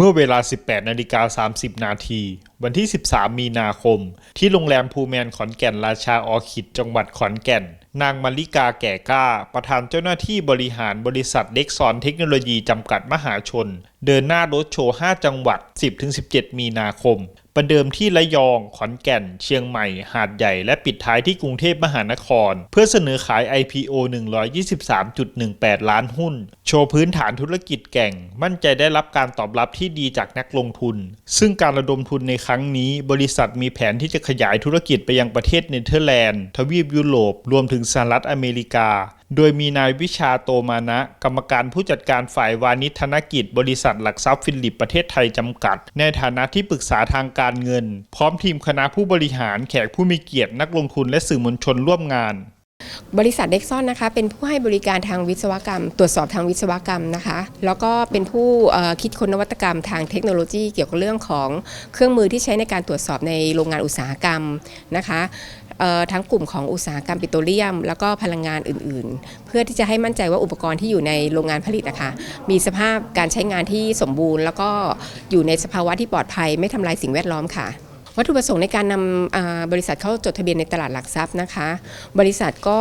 เมื่อเวลา 18นาฬิกา30 นาที วันที่ 13 มีนาคม ที่โรงแรมภูแมนขอนแก่นราชาออคิดจังหวัดขอนแก่น นางมาริกาแก่กล้า ประธานเจ้าหน้าที่บริหารบริษัทเด็กซอนเทคโนโลยีจำกัดมหาชนเดินหน้ารถโชว์ 5 จังหวัด 10-17 มีนาคม ประเดิมที่ระยอง ขอนแก่น เชียงใหม่ หาดใหญ่ และปิดท้ายที่กรุงเทพมหานคร เพื่อเสนอขาย IPO 123.18 ล้านหุ้น โชว์พื้นฐานธุรกิจแก่ง มั่นใจได้รับการตอบรับที่ดีจากนักลงทุน ซึ่งการระดมทุนในครั้งนี้ บริษัทมีแผนที่จะขยายธุรกิจไปยังประเทศเนเธอร์แลนด์ ทวีปยุโรป รวมถึงสหรัฐอเมริกา โดยมีนายวิชาโตมานะ กรรมการผู้จัดการฝ่ายวานิธนกิจ บริษัทหลักทรัพย์ฟิลิปประเทศไทยจำกัด ในฐานะที่ปรึกษาทางการเงิน พร้อมทีมคณะผู้บริหารแขกผู้มีเกียรตินักลงทุนและสื่อมวลชนร่วมงานบริษัทเด็กซ่อนนะคะเป็นผู้ให้บริการทางวิศวกรรม ตรวจสอบทางวิศวกรรมนะคะ แล้วก็เป็นผู้คิดค้นนวัตกรรมทางเทคโนโลยีเกี่ยวกับเรื่องของเครื่องมือที่ใช้ในการตรวจสอบในโรงงานอุตสาหกรรมนะคะ ทั้งกลุ่มของอุตสาหกรรมปิโตรเลียม แล้วก็พลังงานอื่นๆ เพื่อที่จะให้มั่นใจว่าอุปกรณ์ที่อยู่ในโรงงานผลิตนะคะมีสภาพการใช้งานที่สมบูรณ์ แล้วก็อยู่ในสภาวะที่ปลอดภัย ไม่ทำลายสิ่งแวดล้อมค่ะวัตถุประสงค์ในการนำบริษัทเข้าจดทะเบียนในตลาดหลักทรัพย์นะคะ บริษัทก็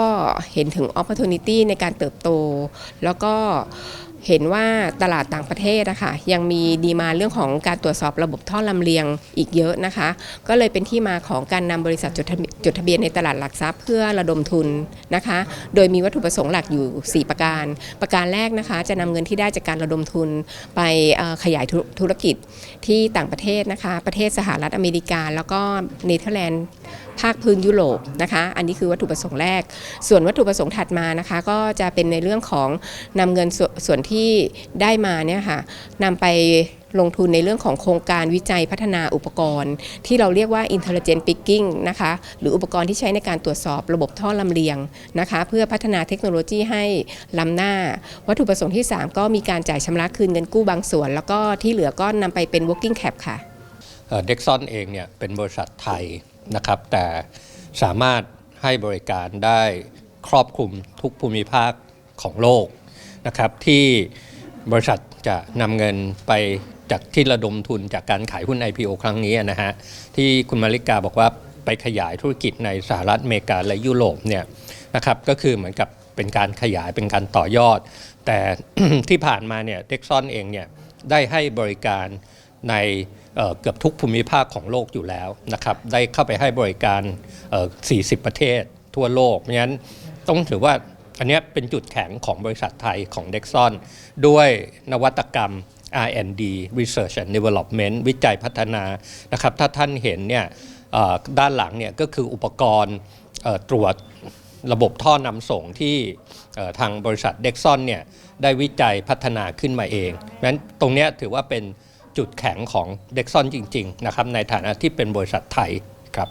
เห็นถึง opportunity ในการเติบโต แล้วก็ เห็นว่าตลาดต่างประเทศนะคะยังมีดีมาเรื่องของการตรวจสอบระบบท่อลำเลียงอีกเยอะนะคะ ก็เลยเป็นที่มาของการนำบริษัทจดทะเบียนจดทะเบียนในตลาดหลักทรัพย์เพื่อระดมทุนนะคะ โดยมีวัตถุประสงค์หลักอยู่ 4 ประการ ประการแรกนะคะจะนำเงินที่ได้จากการระดมทุนไปขยายธุรกิจที่ต่างประเทศนะคะ ประเทศสหรัฐอเมริกา แล้วก็เนเธอร์แลนด์ภาคพื้นยุโรปนะคะ อันนี้คือวัตถุประสงค์แรก ส่วนวัตถุประสงค์ถัดมานะคะ ก็จะเป็นในเรื่องของนำเงินสวส่วนที่ได้มาเนี่ยค่ะนำไปลงทุนในเรื่องของโครงการวิจัยพัฒนาอุปกรณ์ ที่เราเรียกว่า intelligent picking นะคะหรืออุปกรณ์ที่ใช้ในการตรวจสอบระบบท่อลำเลียงนะคะเพื่อพัฒนาเทคโนโลยีให้ล้ำหน้า วัตถุประสงค์ที่ 3 ก็มีการจ่ายชำระคืนเงินกู้บางส่วน แล้วก็ที่เหลือก็นำไปเป็น working cap ค่ะเด็กซอนเองเนี่ยเป็นบริษัทไทยนะครับแต่สามารถให้บริการได้ครอบคลุมทุกภูมิภาคของโลก นะครับที่บริษัทจะนำเงินไปจากที่ระดมทุนจากการขายหุ้น IPO ครั้งนี้นะฮะที่คุณมาริกาบอกว่าไปขยายธุรกิจในสหรัฐอเมริกาและยุโรปเนี่ยนะครับก็คือเหมือนกับเป็นการขยายเป็นการต่อยอด แต่ที่ผ่านมาเนี่ยเด็กซอนเองเนี่ยได้ให้บริการในเเกือบทุกภูมิภาคของโลกอยู่แล้วนะครับได้เข้าไปให้บริการเอ่อ40 ประเทศทั่วโลกเพราะฉะนั้นต้องถือว่า อันนี้เป็นจุดแข็งของบริษัทไทยของ d e x o n ด้วยนวัตกรรม R&D Research and Development วิจัยพัฒนานะครับถ้าท่านเห็นเนี่ยด้านหลังเนี่ยก็คืออุปกรณ์ตรวจระบบท่อนำส่งที่ทางบริษัท d e x o n เนี่ยได้วิจัยพัฒนาขึ้นมาเองเพราะฉะนั้นตรงนี้ถือว่าเป็นจุดแข็งของ d e x o n จริง ๆ นะครับ ในฐานะที่เป็นบริษัทไทยครับ